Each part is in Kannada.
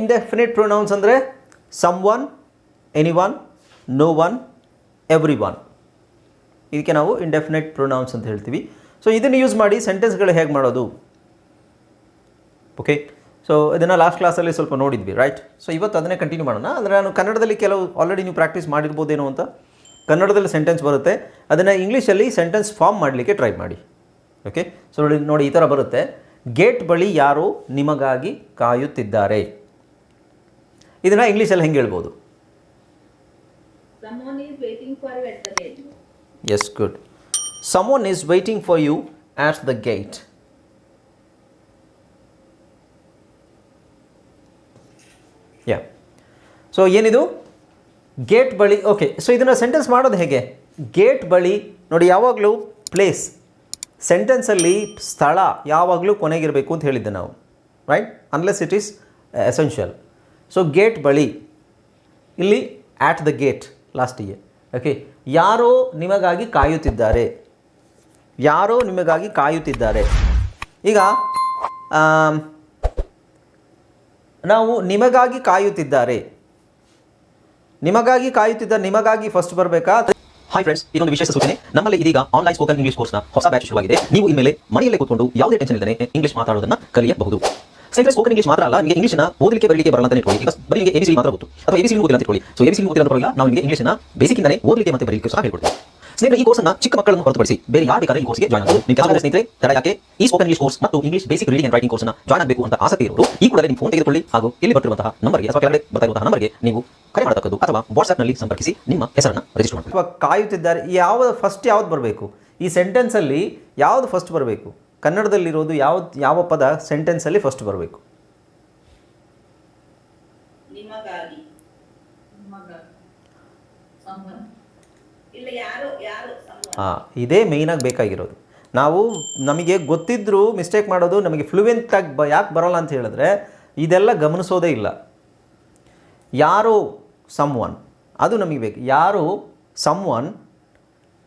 ಇಂಡೆಫಿನಿಟ್ ಪ್ರೊನೌನ್ಸ್ ಅಂದರೆ some one any one no one every one ಇದಕ್ಕೆ ನಾವು ಇಂಡೆಫಿನಿಟ್ ಪ್ರೊನೌನ್ಸ್ ಅಂತ ಹೇಳ್ತೀವಿ. ಸೊ ಇದನ್ನು ಯೂಸ್ ಮಾಡಿ ಸೆಂಟೆನ್ಸ್ಗಳು ಹೇಗೆ ಮಾಡೋದು? ಓಕೆ ಸೊ ಇದನ್ನು ಲಾಸ್ಟ್ ಕ್ಲಾಸಲ್ಲಿ ಸ್ವಲ್ಪ ನೋಡಿದ್ವಿ ರೈಟ್ ಸೊ ಇವತ್ತು ಅದನ್ನೇ ಕಂಟಿನ್ಯೂ ಮಾಡೋಣ. ಅಂದರೆ ನಾನು ಕನ್ನಡದಲ್ಲಿ ಕೆಲವು ಆಲ್ರೆಡಿ ನೀವು ಪ್ರಾಕ್ಟೀಸ್ ಮಾಡಿರ್ಬೋದೇನೋ ಅಂತ ಕನ್ನಡದಲ್ಲಿ ಸೆಂಟೆನ್ಸ್ ಬರುತ್ತೆ. ಅದನ್ನು ಇಂಗ್ಲೀಷಲ್ಲಿ ಸೆಂಟೆನ್ಸ್ ಫಾರ್ಮ್ ಮಾಡಲಿಕ್ಕೆ ಟ್ರೈ ಮಾಡಿ. ಓಕೆ ಸೊ ನೋಡಿ ನೋಡಿ, ಈ ಥರ ಬರುತ್ತೆ. ಗೇಟ್ ಬಳಿ ಯಾರು ನಿಮಗಾಗಿ ಕಾಯುತ್ತಿದ್ದಾರೆ. ಇದನ್ನು ಇಂಗ್ಲೀಷಲ್ಲಿ ಹೆಂಗೆ ಹೇಳ್ಬೋದು. Yes good someone is waiting for you at the gate yeah so ಏನಿದು? ಗೇಟ್ ಬಳಿ ಓಕೆ ಸೊ ಇದನ್ನು ಸೆಂಟೆನ್ಸ್ ಮಾಡೋದು ಹೇಗೆ? ಗೇಟ್ ಬಳಿ ನೋಡಿ ಯಾವಾಗಲೂ ಪ್ಲೇಸ್ ಸೆಂಟೆನ್ಸಲ್ಲಿ ಸ್ಥಳ ಯಾವಾಗಲೂ ಕೊನೆಗಿರಬೇಕು ಅಂತ ಹೇಳಿದ್ದೆ ನಾವು right unless it is essential so gate ಬಳಿ. ಇಲ್ಲಿ ಆಟ್ ದ ಗೇಟ್ ಲಾಸ್ಟಿಗೆ ಓಕೆ ಯಾರೋ ನಿಮಗಾಗಿ ಕಾಯುತ್ತಿದ್ದಾರೆ. ಯಾರೋ ನಿಮಗಾಗಿ ಕಾಯುತ್ತಿದ್ದಾರೆ. ಈಗ ನಾವು ನಿಮಗಾಗಿ ಕಾಯುತ್ತಿದ್ದಾರೆ. ನಿಮಗಾಗಿ ಕಾಯುತ್ತಿದ್ದ, ನಿಮಗಾಗಿ ಫಸ್ಟ್ ಬರಬೇಕಾ? ಹಾಯ್ ಫ್ರೆಂಡ್ಸ್ ಇದೊಂದು ವಿಶೇಷ ಸೂಚನೆ. ನಮ್ಮಲ್ಲಿ ಇದೀಗ ಆನ್ಲೈನ್ ಸ್ಪೋಕನ್ ಇಂಗ್ಲಿಷ್ ಕೋರ್ಸ್ನ ಹೊಸ ಬ್ಯಾಚ್ ಶುರುವಾಗಿದೆ. ನೀವು ಇನ್ಮೇಲೆ ಮನೆಯಲ್ಲೇ ಕೂತ್ಕೊಂಡು ಯಾವುದೇ ಟೆನ್ಷನ್ ಇಲ್ಲದೆ ಇಂಗ್ಲಿಷ್ ಮಾತಾಡೋದನ್ನ ಕಲಿಯಬಹುದು. ಸ್ನೇಹಿತರೆ ಸ್ಪೋಕನ್ ಇಂಗ್ಲಿಷ್ ಮಾತ್ರ ಅಲ್ಲ, ನಿಮಗೆ ಇಂಗ್ಲಿಷ್ನ ಓದಲಿಕ್ಕೆ, ಬರಲಿಕ್ಕೆ ಬರಲ್ಲ ಅಂತ ಇಟ್ಕೊಳ್ಳಿ. ಬರಿ ನಿಮಗೆ ಎಬಿಸಿ ಮಾತ್ರ ಗೊತ್ತು. ಅಥವಾ ಎಬಿಸಿ ಓದಿಲ್ಲ ಅಂತ ಇಟ್ಕೊಳ್ಳಿ. ಸೊ ಎಬಿಸಿ ಓದಿಲ್ಲ ಪರವಾಗಿಲ್ಲ ನಾವು ನಿಮಗೆ ಇಂಗ್ಲಿಷ್ನ ಬೇಸಿಕ್ ಇಂದಾನೆ ಓದಲಿಕ್ಕೆ ಮತ್ತೆ ಬರಲಿಕ್ಕೆ ಸಹ ಹೇಳ್ಕೊಡ್ತೀವಿ. ಸ್ನೇಹಿತರೆ, ಈ ಕೋರ್ಸ್ನ ಚಿಕ್ಕ ಮಕ್ಕಳನ್ನು ಹೊರತುಪಡಿಸಿ ಬೇರೆ ಯಾರು ಬೇಕಾದ್ರೆ ಈ ಕೋರ್ಸ್ಗೆ ಜಾಯ್ನ್ ಆಗಬಹುದು ನಿಮ್ಮ ಕೆಲಸ ಸ್ನೇಹಿತರೆ, ತಡ ಯಾಕೆ? ಈ ಸ್ಪೋಕನ್ ಇಂಗ್ಲಿಷ್ ಕೋರ್ಸ್ ಮತ್ತು English basic reading and writing ಕೋರ್ಸ್ನ ಜಾಯ್ನ್ ಆಗಬೇಕು ಅಂತ ಆಸಕ್ತಿ ಇರೋರು, ಈ ಕೂಡಲೇ ನಿಮ್ಮ ಫೋನ್ ತೆಗೆದುಕೊಳ್ಳಿ. ಹಾಗೂ ಇಲ್ಲಿ ಬರ್ತಿರುವಂತಹ ನಂಬರ್ಗೆ ಅಥವಾ ಕೆಳಗಡೆ ಬರ್ತಿರುವಂತಹ ನಂಬರ್ಗೆ ನೀವು ಕರೆ ಮಾಡತಕ್ಕದ್ದು ಅಥವಾ ವಾಟ್ಸ್ಆಪ್ನಲ್ಲಿ ಸಂಪರ್ಕಿಸಿ, ನಿಮ್ಮ ಹೆಸರನ್ನು ರಿಜಿಸ್ಟರ್ ಮಾಡಿ ಕಾಯುತ್ತಿದ್ದಾರೆ. ಯಾವ ಫಸ್ಟ್ ಯಾವ್ದು ಬರಬೇಕು? ಈ ಸೆಂಟೆನ್ಸಲ್ಲಿ ಯಾವುದು ಫಸ್ಟ್ ಬರಬೇಕು? ಕನ್ನಡದಲ್ಲಿರೋದು ಯಾವ ಯಾವ ಪದ ಸೆಂಟೆನ್ಸಲ್ಲಿ ಫಸ್ಟ್ ಬರಬೇಕು. ಹಾಂ ಇದೇ ಮೇಯ್ನಾಗಿ ಬೇಕಾಗಿರೋದು. ನಾವು ನಮಗೆ ಗೊತ್ತಿದ್ದರೂ ಮಿಸ್ಟೇಕ್ ಮಾಡೋದು ನಮಗೆ ಫ್ಲೂಯೆಂಟಾಗಿ ಬ ಯಾಕೆ ಬರೋಲ್ಲ ಅಂತ ಹೇಳಿದ್ರೆ ಇದೆಲ್ಲ ಗಮನಿಸೋದೇ ಇಲ್ಲ. ಯಾರೋ ಸಮ್ ಒನ್ ಅದು ನಮಗೆ ಬೇಕು. ಯಾರೋ ಸಮ್ ಒನ್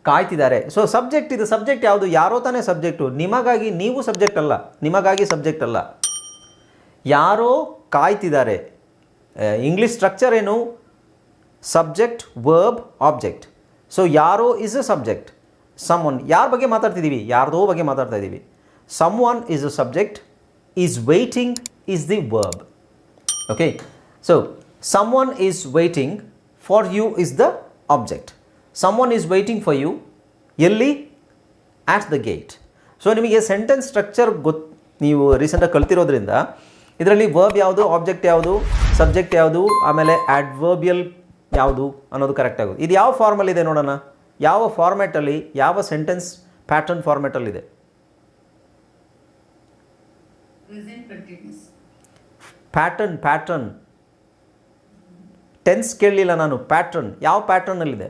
ಕಾಯ್ತಿದ್ದಾರೆ. ಸೊ ಸಬ್ಜೆಕ್ಟ್ ಇದು ಸಬ್ಜೆಕ್ಟ್ ಯಾವುದು? ಯಾರೋ ತಾನೇ ಸಬ್ಜೆಕ್ಟು ನಿಮಗಾಗಿ ನೀವು ಸಬ್ಜೆಕ್ಟ್ ಅಲ್ಲ. ನಿಮಗಾಗಿ ಸಬ್ಜೆಕ್ಟ್ ಅಲ್ಲ. ಯಾರೋ ಕಾಯ್ತಿದ್ದಾರೆ. ಇಂಗ್ಲೀಷ್ ಸ್ಟ್ರಕ್ಚರ್ ಏನು? ಸಬ್ಜೆಕ್ಟ್ ವರ್ಬ್ ಆಬ್ಜೆಕ್ಟ್ ಸೊ ಯಾರೋ is a subject some one ಯಾರ ಬಗ್ಗೆ ಮಾತಾಡ್ತಿದ್ದೀವಿ? ಯಾರ್ದೋ ಬಗ್ಗೆ ಮಾತಾಡ್ತಾ ಇದ್ದೀವಿ some one is a subject is waiting is the verb okay so some one is waiting for you is the object some one is waiting for you ಎಲ್ಲಿ ಆಟ್ ದ ಗೇಟ್ ಸೊ ನಿಮಗೆ ಸೆಂಟೆನ್ಸ್ ಸ್ಟ್ರಕ್ಚರ್ ಗೊತ್ತು ನೀವು ರೀಸೆಂಟಾಗಿ ಕಲ್ತಿರೋದ್ರಿಂದ ಇದರಲ್ಲಿ ವರ್ಬ್ ಯಾವುದು ಆಬ್ಜೆಕ್ಟ್ ಯಾವುದು ಸಬ್ಜೆಕ್ಟ್ ಯಾವುದು ಆಮೇಲೆ ಆಡ್ವರ್ಬಿಯಲ್ ಯಾವುದು ಅನ್ನೋದು ಕರೆಕ್ಟ್ ಆಗೋದು. ಇದು ಯಾವ ಫಾರ್ಮಲ್ಲಿದೆ ನೋಡೋಣ. ಯಾವ ಫಾರ್ಮ್ಯಾಟಲ್ಲಿ ಯಾವ ಸೆಂಟೆನ್ಸ್ ಪ್ಯಾಟರ್ನ್ ಫಾರ್ಮ್ಯಾಟಲ್ಲಿದೆ. ಪ್ಯಾಟರ್ನ್ ಪ್ಯಾಟರ್ನ್ ಟೆನ್ಸ್ ಕೇಳಲಿಲ್ಲ ನಾನು. ಪ್ಯಾಟರ್ನ್ ಯಾವ ಪ್ಯಾಟರ್ನಲ್ಲಿದೆ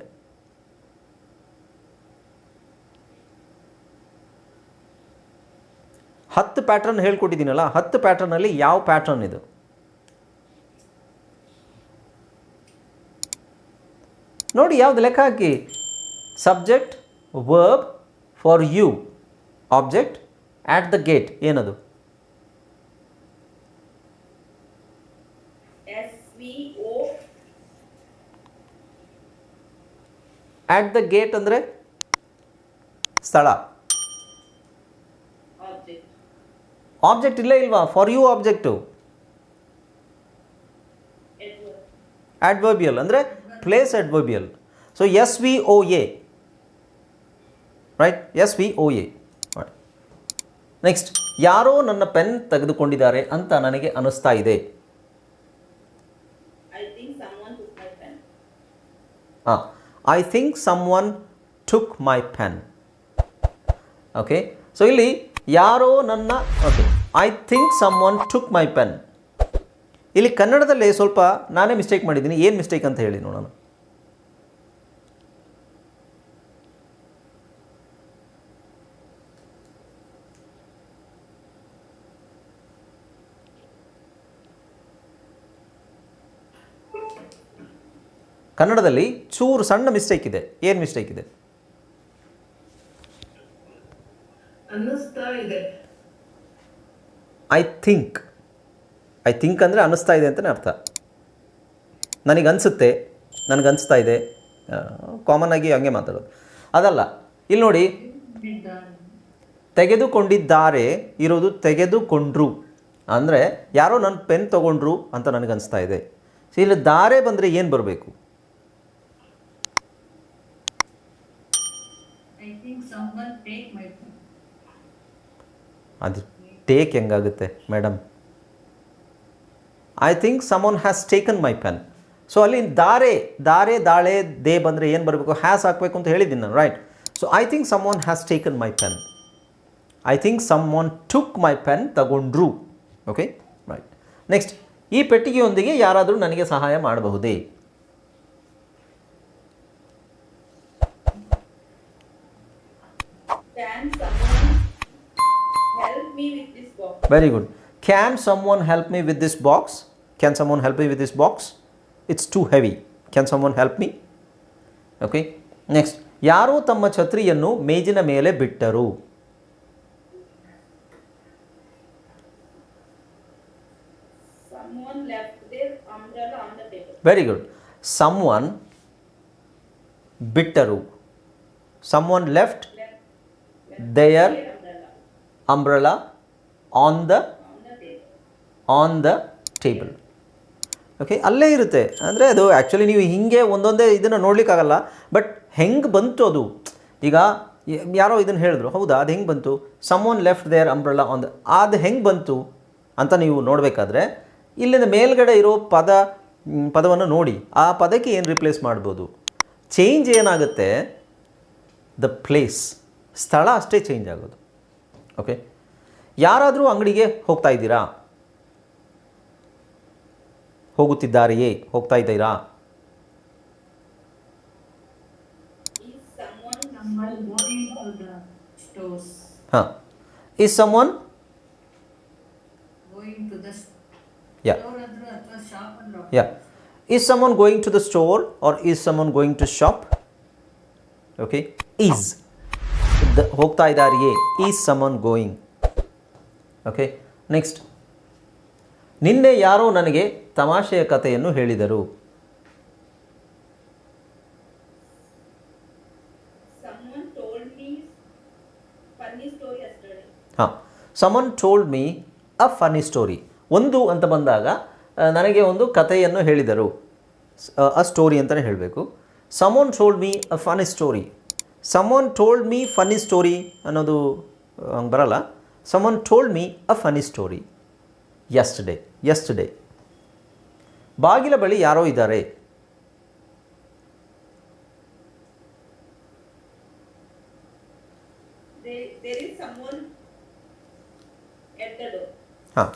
ಹತ್ತು ಪ್ಯಾಟರ್ನ್ ಹೇಳ್ಕೊಟ್ಟಿದ್ದೀನಲ್ಲ ಹತ್ತು ಪ್ಯಾಟರ್ನಲ್ಲಿ ಯಾವ ಪ್ಯಾಟರ್ನ್ ಇದು? ನೋಡಿ ಯಾವ್ದು ಲೆಕ್ಕ ಹಾಕಿ. Subject verb for you object at the gate ಏನದು? ಆಟ್ ದ ಗೇಟ್ ಅಂದರೆ ಸ್ಥಳ. ಆಬ್ಜೆಕ್ಟ್ ಇಲ್ಲೇ ಇಲ್ವಾ? For you object adverbial adverbial ಅಂದರೆ place adverbial so S V O A right S V O A next ಯಾರೋ ನನ್ನ ಪೆನ್ ತೆಗೆದುಕೊಂಡಿದ್ದಾರೆ ಅಂತ ನನಗೆ ಅನಿಸ್ತಾ ಇದೆ. ಹಾಂ. I think some one took my pen okay so ಇಲ್ಲಿ ಯಾರೋ ನನ್ನ okay I think some one took my pen ಇಲ್ಲಿ ಕನ್ನಡದಲ್ಲಿ ಸ್ವಲ್ಪ ನಾನೇ ಮಿಸ್ಟೇಕ್ ಮಾಡಿದ್ದೀನಿ. ಏನು ಮಿಸ್ಟೇಕ್ ಅಂತ ಹೇಳಿ ನೋಡೋಣ. ಕನ್ನಡದಲ್ಲಿ ಚೂರು ಸಣ್ಣ ಮಿಸ್ಟೇಕ್ ಇದೆ. ಏನು ಮಿಸ್ಟೇಕ್ ಇದೆ? ಇದೆ. ಐ ಥಿಂಕ್ ಐ ಥಿಂಕ್ ಅಂದರೆ ಅನ್ನಿಸ್ತಾ ಇದೆ ಅಂತಲೇ ಅರ್ಥ. ನನಗೆ ಅನಿಸುತ್ತೆ ನನಗನ್ನಿಸ್ತಾ ಇದೆ ಕಾಮನ್ ಆಗಿ ಹಂಗೆ ಮಾತಾಡೋದು. ಅದಲ್ಲ ಇಲ್ಲಿ ನೋಡಿ. ತೆಗೆದುಕೊಂಡಿದ್ದಾರೆ ಇರೋದು ತೆಗೆದುಕೊಂಡ್ರು. ಅಂದರೆ ಯಾರೋ ನನ್ನ ಪೆನ್ ತೊಗೊಂಡ್ರು ಅಂತ ನನಗನ್ನಿಸ್ತಾ ಇದೆ. ಸೊ ಇಲ್ಲಿ ದಾರೆ ಬಂದರೆ ಏನು ಬರಬೇಕು. ಅದು take ಹೆಂಗಾಗುತ್ತೆ madam I think someone has taken my pen so ಅಲ್ಲಿ ದಾರೆ ದಾರೆ, ದಾಳೆ, ದೇ ಬಂದರೆ ಏನು ಬರಬೇಕು? ಹ್ಯಾಸ್ ಹಾಕಬೇಕು ಅಂತ ಹೇಳಿದ್ದೀನಿ ನಾನು right so I think some one has taken my pen I think some one took my pen ತಗೊಂಡ್ರು. ಓಕೆ ರೈಟ್ ನೆಕ್ಸ್ಟ್ ಈ ಪೆಟ್ಟಿಗೆಯೊಂದಿಗೆ ಯಾರಾದರೂ ನನಗೆ ಸಹಾಯ ಮಾಡಬಹುದೇ? Help me with this box? Very good can some one help me with this box can some one help me with this box it's too heavy can some one help me okay next ಯಾರೋ ತಮ್ಮ ಛತ್ರಿಯನ್ನು ಮೇಜಿನ ಮೇಲೆ ಬಿಟ್ಟರು Someone left their umbrella on the table. Very good some one ಬಿಟ್ಟರು some one left Left their their umbrella umbrella On the. On the table okay ಅಲ್ಲೇ ಇರುತ್ತೆ. ಅಂದರೆ ಅದು ಆ್ಯಕ್ಚುಲಿ ನೀವು ಹಿಂಗೆ ಒಂದೊಂದೇ ಇದನ್ನು ನೋಡಲಿಕ್ಕಾಗಲ್ಲ. ಬಟ್ ಹೆಂಗೆ ಬಂತು ಅದು? ಈಗ ಯಾರೋ ಇದನ್ನು ಹೇಳಿದ್ರು, ಹೌದಾ, ಅದು ಹೆಂಗೆ ಬಂತು? Some one left there umbrella on the ಅದು ಹೆಂಗೆ ಬಂತು ಅಂತ ನೀವು ನೋಡಬೇಕಾದ್ರೆ, ಇಲ್ಲಿಂದ ಮೇಲ್ಗಡೆ ಇರೋ ಪದ ಪದವನ್ನು ನೋಡಿ. ಆ ಪದಕ್ಕೆ ಏನು ರಿಪ್ಲೇಸ್ ಮಾಡ್ಬೋದು? ಚೇಂಜ್ ಏನಾಗುತ್ತೆ? ದ ಪ್ಲೇಸ್ ಸ್ಥಳ ಅಷ್ಟೇ ಚೇಂಜ್ ಆಗೋದು. ಓಕೆ ಯಾರಾದರೂ ಅಂಗಡಿಗೆ ಹೋಗ್ತಾ ಇದ್ದೀರಾ? ಹೋಗುತ್ತಿದ್ದಾರೆಯೇ? ಹೋಗ್ತಾ ಇದ್ದೀರಾ? Is someone Someone going to the stores, ಹಾಂ. Is some one going to the yeah store ಆದ್ರೂ ಅಥವಾ ಶಾಪ್ ಅಂದ್ರೂ yeah is some one going to the store or is some one going to shop okay is ಹೋಗ್ತಾ ಇದ್ದಾರೆಯೇ? Is some one going okay next ನಿನ್ನೆ ಯಾರೋ ನನಗೆ ತಮಾಷೆಯ ಕಥೆಯನ್ನು ಹೇಳಿದರು. ಹಾಂ someone told me a funny story ಒಂದು ಅಂತ ಬಂದಾಗ ನನಗೆ ಒಂದು ಕಥೆಯನ್ನು ಹೇಳಿದರು. ಅ ಸ್ಟೋರಿ ಅಂತಲೇ ಹೇಳಬೇಕು. Someone told me a funny story someone told me funny story ಅನ್ನೋದು ಹಂಗೆ ಬರಲ್ಲ. ಸಮೋನ್ told me a funny story. Yesterday. Yesterday. ಬಾಗಿಲ ಬಳಿ ಯಾರೋ ಇದ್ದಾರೆ. There, there is someone at the door. ಹಾಂ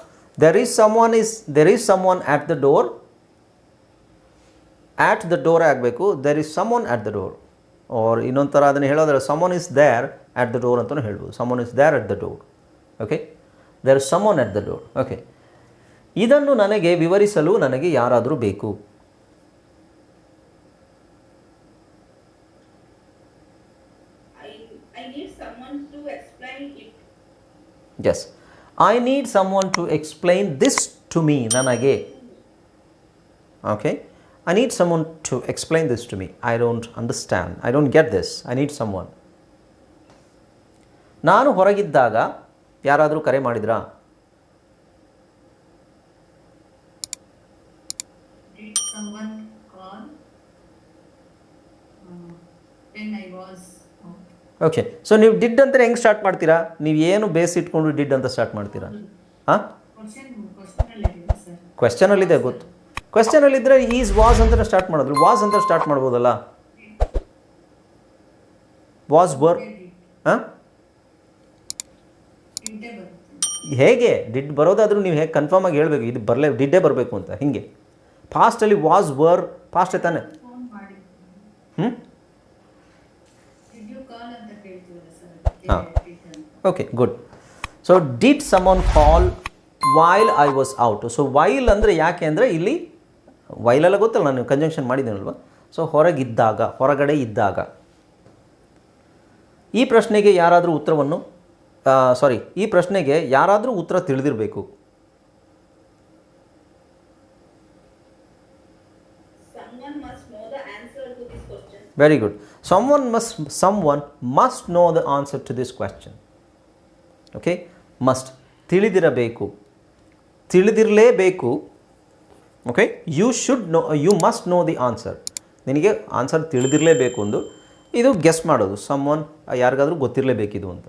there is some is there is some one at the door at the door ಆಗಬೇಕು. There is some one at the door or ಇನ್ನೊಂದು ಥರ ಅದನ್ನು ಹೇಳೋದ್ರೆ some one is there at the door ಅಂತಲೂ ಹೇಳ್ಬೋದು. Some one is there at the door okay there is some one at the door okay ಇದನ್ನು ನನಗೆ ವಿವರಿಸಲು ನನಗೆ ಯಾರಾದರೂ ಬೇಕು? I, I need someone to explain it. Yes I need some one to explain this to me ನನಗೆ. Okay I need some one to explain this to me I don't understand I don't get this I need some one ನಾನು ಹೊರಗಿದ್ದಾಗ ಯಾರಾದರೂ ಕರೆ ಮಾಡಿದ್ರಾ? Someone call? Uh, okay so ನೀವು ಡಿಡ್ ಅಂತ ಹೆಂಗೆ ಸ್ಟಾರ್ಟ್ ಮಾಡ್ತೀರಾ? ನೀವು ಏನು ಬೇಸ್ ಇಟ್ಕೊಂಡು ಡಿಡ್ ಅಂತ ಸ್ಟಾರ್ಟ್ ಮಾಡ್ತೀರಾ? ಹಾಂ. ಕ್ವೆಶ್ಚನಲ್ಲಿದೆ ಗೊತ್ತು. ಕ್ವೆಶ್ಚನಲ್ಲಿದ್ದರೆ ಈಸ್ ವಾಸ್ ಅಂತ ಸ್ಟಾರ್ಟ್ ಮಾಡಿದ್ರು. ವಾಸ್ ಅಂತ ಸ್ಟಾರ್ಟ್ ಮಾಡ್ಬೋದಲ್ಲ? ವಾಸ್ ವರ್ ಹಾಂ? ಹೇಗೆ? ಡಿಡ್ ಬರೋದಾದರೂ ನೀವು ಹೇಗೆ ಕನ್ಫರ್ಮ್ ಆಗಿ ಹೇಳಬೇಕು? ಇದು ಬರಲೇ ಡಿಡ್ಡೇ ಬರಬೇಕು ಅಂತ? ಹಿಂಗೆ. ಫಾಸ್ಟಲ್ಲಿ ವಾಸ್ ವರ್ ಫಾಸ್ಟ್ ತಾನೆ. ಹ್ಞೂ ಹಾಂ. Okay good so did some one call while I was out so while ಅಂದರೆ ಯಾಕೆ ಅಂದರೆ ಇಲ್ಲಿ ವೈಲೆಲ್ಲ ಗೊತ್ತಲ್ಲ ನಾನು ಕಂಜಂಕ್ಷನ್ ಮಾಡಿದ್ದೀನಲ್ವ? ಸೊ ಹೊರಗಿದ್ದಾಗ ಹೊರಗಡೆ ಇದ್ದಾಗ ಈ ಪ್ರಶ್ನೆಗೆ ಯಾರಾದರೂ ಉತ್ತರವನ್ನು ಸಾರಿ ಈ ಪ್ರಶ್ನೆಗೆ ಯಾರಾದರೂ ಉತ್ತರ ತಿಳಿದಿರಬೇಕು. Very good some one must some one must know the answer to this question okay must ತಿಳಿದಿರಬೇಕು. ತಿಳಿದಿರಲೇಬೇಕು. Okay you should know you must know the answer ನಿನಗೆ ಆನ್ಸರ್ ತಿಳಿದಿರಲೇಬೇಕು ಒಂದು ಇದು ಗೆಸ್ ಮಾಡೋದು. ಸಮ್ ಒನ್ ಯಾರಿಗಾದರೂ ಗೊತ್ತಿರಲೇಬೇಕಿದು ಅಂತ.